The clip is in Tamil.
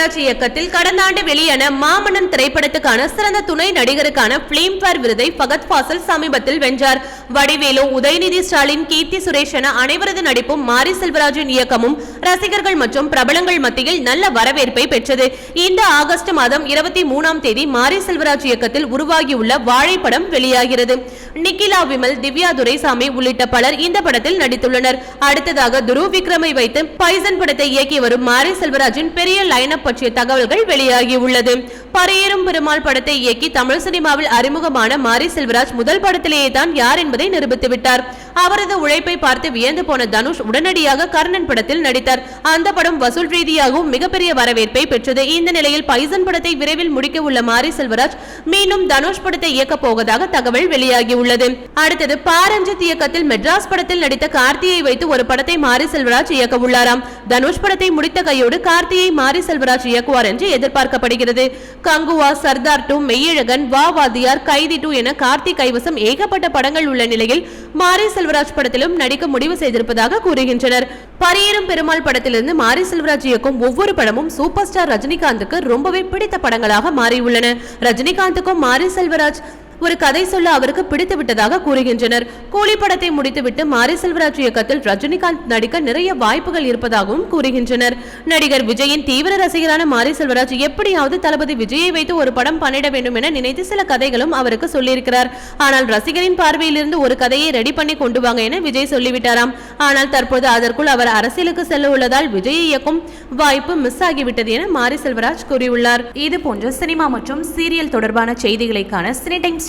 செல்வராஜ் இயக்கத்தில் கடந்த ஆண்டு வெளியான மாமன்னன் திரைப்படத்துக்கான சிறந்த துணை நடிகருக்கான பிலிம்பேர் விருதை ஃபகத் ஃபாசில் சமீபத்தில் வென்றார். வடிவேலு உதயநிதி ஸ்டாலின் கீர்த்தி சுரேஷ் என அனைவரது நடிப்பும் மாரி செல்வராஜின் இயக்கமும் ரசிகர்கள் மற்றும் பிரபலங்கள் மத்தியில் நல்ல வரவேற்பை பெற்றது. இந்த ஆகஸ்ட் மாதம் இருபத்தி மூணாம் தேதி மாரி செல்வராஜ் இயக்கத்தில் உருவாகியுள்ள வாழைப்படம் வெளியாகிறது. நிக்கிலா விமல் திவ்யா துரைசாமி உள்ளிட்ட பலர் இந்த படத்தில் நடித்துள்ளனர். அடுத்ததாக துருவ் விக்ரமை வைத்து பைசன் படத்தை இயக்கி வரும் மாரி செல்வராஜின் பெரிய லைனப் பற்றிய தகவல்கள் வெளியாகியுள்ளது. பறையேறும் பெருமாள் படத்தை இயக்கி தமிழ் சினிமாவில் அறிமுகமான மாரி செல்வராஜ் முதல் படத்திலேயே தான் யார் என்பதை நிரூபித்து விட்டார் அவரது உழைப்பை பார்த்து வியந்து போன தனுஷ் உடனடியாக கர்ணன் படத்தில் நடித்தார். அந்த படம் வசூல் ரீதியாகவும் மிகப்பெரிய வரவேற்பை பெற்றது. இந்த நிலையில் பைசன் படத்தை விரைவில் முடிக்க உள்ள மாரி செல்வராஜ் மீண்டும் தனுஷ் படத்தை இயக்க போவதாக தகவல் வெளியாகியுள்ளது. அடுத்தது பாரஞ்சித் இயக்கத்தில் மெட்ராஸ் படத்தில் நடித்த கார்த்தியை வைத்து ஒரு படத்தை மாரி செல்வராஜ் இயக்க உள்ளாராம். தனுஷ் படத்தை முடித்த கையோடு கார்த்தியை மாரி செல்வராஜ் இயக்குவார் என்று எதிர்பார்க்கப்படுகிறது. கங்குவா சர்தார் டூ மெய்யழகன் வா வாதியார் கைதி டூ என கார்த்தி கைவசம் ஏகப்பட்ட படங்கள் உள்ள நிலையில் மாரி செல்வராஜ் படத்திலும் நடிக்க முடிவு செய்திருப்பதாக கூறுகின்றனர். பரியேறும் பெருமாள் படத்திலிருந்து மாரி செல்வராஜ் இயக்கும் ஒவ்வொரு படமும் சூப்பர் ஸ்டார் ரஜினிகாந்துக்கு ரொம்பவே பிடித்த படங்களாக மாறியுள்ளன. ரஜினிகாந்துக்கும் மாரி செல்வராஜ் ஒரு கதை சொல்ல அவருக்கு பிடித்து விட்டதாக கூறுகின்றனர். கூலி படத்தை முடித்துவிட்டு மாரி செல்வராஜ் இயக்கத்தில் ரஜினிகாந்த் நடிக்க நிறைய வாய்ப்புகள் இருப்பதாகவும் கூறுகின்றனர். நடிகர் விஜயின் தீவிர ரசிகரான மாரி செல்வராஜ் எப்படியாவது தளபதி விஜயை வைத்து ஒரு படம் பண்ணிட வேண்டும் என நினைத்து சில கதைகளும் அவருக்கு சொல்லியிருக்கிறார். ஆனால் ரசிகரின் பார்வையிலிருந்து ஒரு கதையை ரெடி பண்ணி கொண்டு வாங்க என விஜய் சொல்லிவிட்டாராம். ஆனால் தற்போது அதற்குள் அவர் அரசியலுக்கு செல்ல உள்ளதால் விஜயை இயக்கும் வாய்ப்பு மிஸ் ஆகிவிட்டது என மாரி செல்வராஜ் கூறியுள்ளார். இது போன்ற சினிமா மற்றும் சீரியல் தொடர்பான செய்திகளை காண சினி டைம்ஸ்